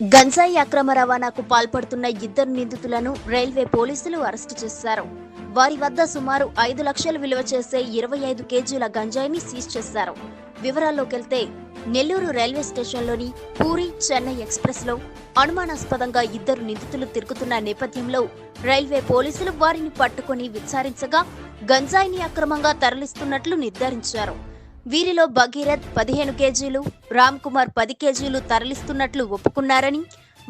గంజాయి అక్రమ రవాణాకు పాల్పడుతున్న ఇద్దరు నిందితులను రైల్వే పోలీసులు అరెస్టు చేశారు. వారి వద్ద సుమారు ఐదు లక్షలు విలువ చేసే ఇరవై ఐదు కేజీల గంజాయిని సీజ్ చేశారు. వివరాల్లోకెళ్తే నెల్లూరు రైల్వే స్టేషన్లోని పూరి చెన్నై ఎక్స్ప్రెస్లో అనుమానాస్పదంగా ఇద్దరు నిందితులు తిరుగుతున్న నేపథ్యంలో రైల్వే పోలీసులు వారిని పట్టుకుని విచారించగా గంజాయిని అక్రమంగా తరలిస్తున్నట్లు నిర్ధారించారు. వీరిలో భగీరథ్ పదిహేను కేజీలు రామ్ కుమార్ పది కేజీలు తరలిస్తున్నట్లు ఒప్పుకున్నారని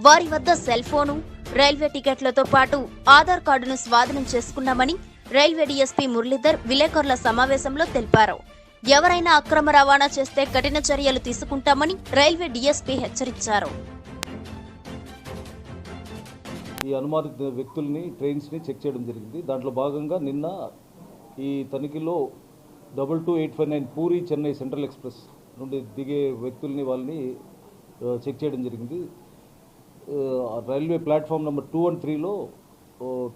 వారి వద్ద సెల్ ఫోను రైల్వే టికెట్లతో పాటు ఆధార్ కార్డును స్వాధీనం చేసుకున్నామని రైల్వే డీఎస్పీ మురళీధర్ విలేకరుల సమావేశంలో తెలిపారు. ఎవరైనా అక్రమ రవాణా చేస్తే కఠిన చర్యలు తీసుకుంటామని రైల్వే డీఎస్పీ హెచ్చరించారు. ఈ అనుమానిత వ్యక్తుల్ని ట్రైన్స్ని చెక్ చేయడం జరిగింది. దాంట్లో భాగంగా నిన్న ఈ తనిఖీలో double two eight five nine Puri Chennai central express నుండి దిగే వ్యక్తుల్ని వాళ్ళని చెక్ చేయడం జరిగింది. Railway platform number two and త్రీలో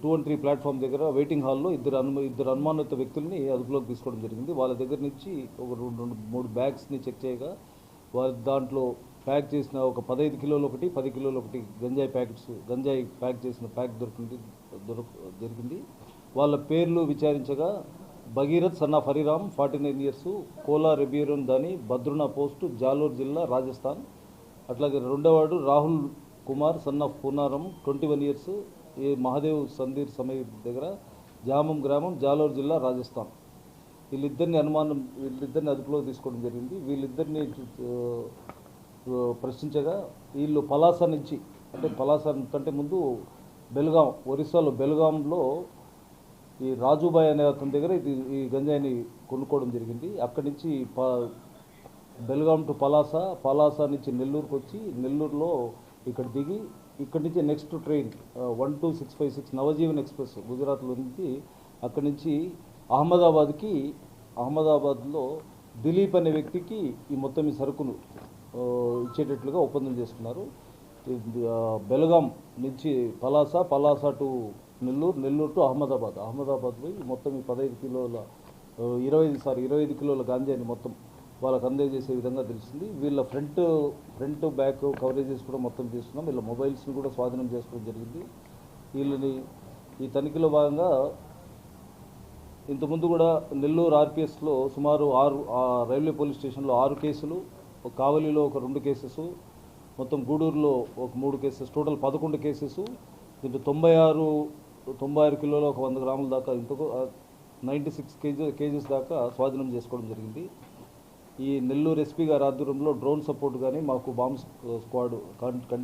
టూ అండ్ త్రీ ప్లాట్ఫామ్ దగ్గర వెయిటింగ్ హాల్లో ఇద్దరు అను ఇద్దరు అనుమానిత వ్యక్తుల్ని అదుపులోకి తీసుకోవడం జరిగింది. వాళ్ళ దగ్గర నుంచి ఒక రెండు రెండు మూడు బ్యాగ్స్ని చెక్ చేయగా వారి దాంట్లో ప్యాక్ చేసిన ఒక పదహైదు కిలోలు ఒకటి పది కిలోలు ఒకటి గంజాయి ప్యాకెట్స్ గంజాయి ప్యాక్ చేసిన ప్యాక్ దొరికింది దొరక జరిగింది వాళ్ళ పేర్లు విచారించగా భగీరథ్ సన్నా హరిరామ్ ఫార్టీ నైన్ ఇయర్స్ కోలా రెబియరోన్ దాని భద్రునా పోస్టు జాలూర్ జిల్లా రాజస్థాన్. అట్లాగే రెండోవాడు Rahul Kumar son of Punaram twenty one years ఈ మహాదేవ్ సందీర్ సమయ దగ్గర జామం గ్రామం జాలూర్ జిల్లా రాజస్థాన్. వీళ్ళిద్దరిని అనుమానం వీళ్ళిద్దరిని అదుపులో తీసుకోవడం జరిగింది. వీళ్ళిద్దరిని ప్రశ్నించగా వీళ్ళు పలాస నుంచి అంటే పలాస కంటే ముందు బెల్గాం ఒరిస్సాలో బెల్గాంలో ఈ రాజుబాయ్ అనే అతని దగ్గర ఇది ఈ గంజాయిని కొనుక్కోవడం జరిగింది. అక్కడి నుంచి ప బెల్గాం టు పలాస పలాస నుంచి నెల్లూరుకు వచ్చి నెల్లూరులో ఇక్కడ దిగి ఇక్కడి నుంచి next train one two six five six Navjeevan express గుజరాత్లో నుంచి అక్కడి నుంచి అహ్మదాబాద్కి అహ్మదాబాద్లో దిలీప్ అనే వ్యక్తికి ఈ మొత్తం ఈ సరుకును ఇచ్చేటట్లుగా ఒప్పందం చేసుకున్నారు. బెలగాం బెల్గాం నుంచి పలాస పలాస టు నెల్లూరు నెల్లూరు టు అహ్మదాబాద్. అహ్మదాబాద్ పోయి మొత్తం ఈ పదహైదు కిలోల ఇరవై ఐదు సారీ ఇరవై ఐదు కిలోల గాంజాని మొత్తం వాళ్ళకి అందజేసే విధంగా తెలిసింది వీళ్ళ ఫ్రంట్ ఫ్రంట్ బ్యాక్ కవరేజెస్ కూడా మొత్తం తీసుకున్నాం వీళ్ళ మొబైల్స్ని కూడా స్వాధీనం చేసుకోవడం జరిగింది. వీళ్ళని ఈ తనిఖీలో భాగంగా ఇంతకుముందు కూడా నెల్లూరు ఆర్పిఎస్లో సుమారు ఆరు రైల్వే పోలీస్ స్టేషన్లో ఆరు కేసులు కావలిలో ఒక రెండు కేసెస్ మొత్తం గూడూరులో ఒక మూడు కేసెస్ టోటల్ పదకొండు కేసెస్ దీంట్లో తొంభై ఆరు తొంభై ఆరు కిలోలు ఒక వంద గ్రాముల దాకా ఇంతకు నైంటీ సిక్స్ కేజీ కేజీస్ దాకా స్వాధీనం చేసుకోవడం జరిగింది. ఈ నెల్లూరు ఎస్పీ గారి ఆధ్వర్యంలో డ్రోన్ సపోర్ట్ కానీ మాకు బాంబ్ స్క్వాడ్ కంటిన్యూ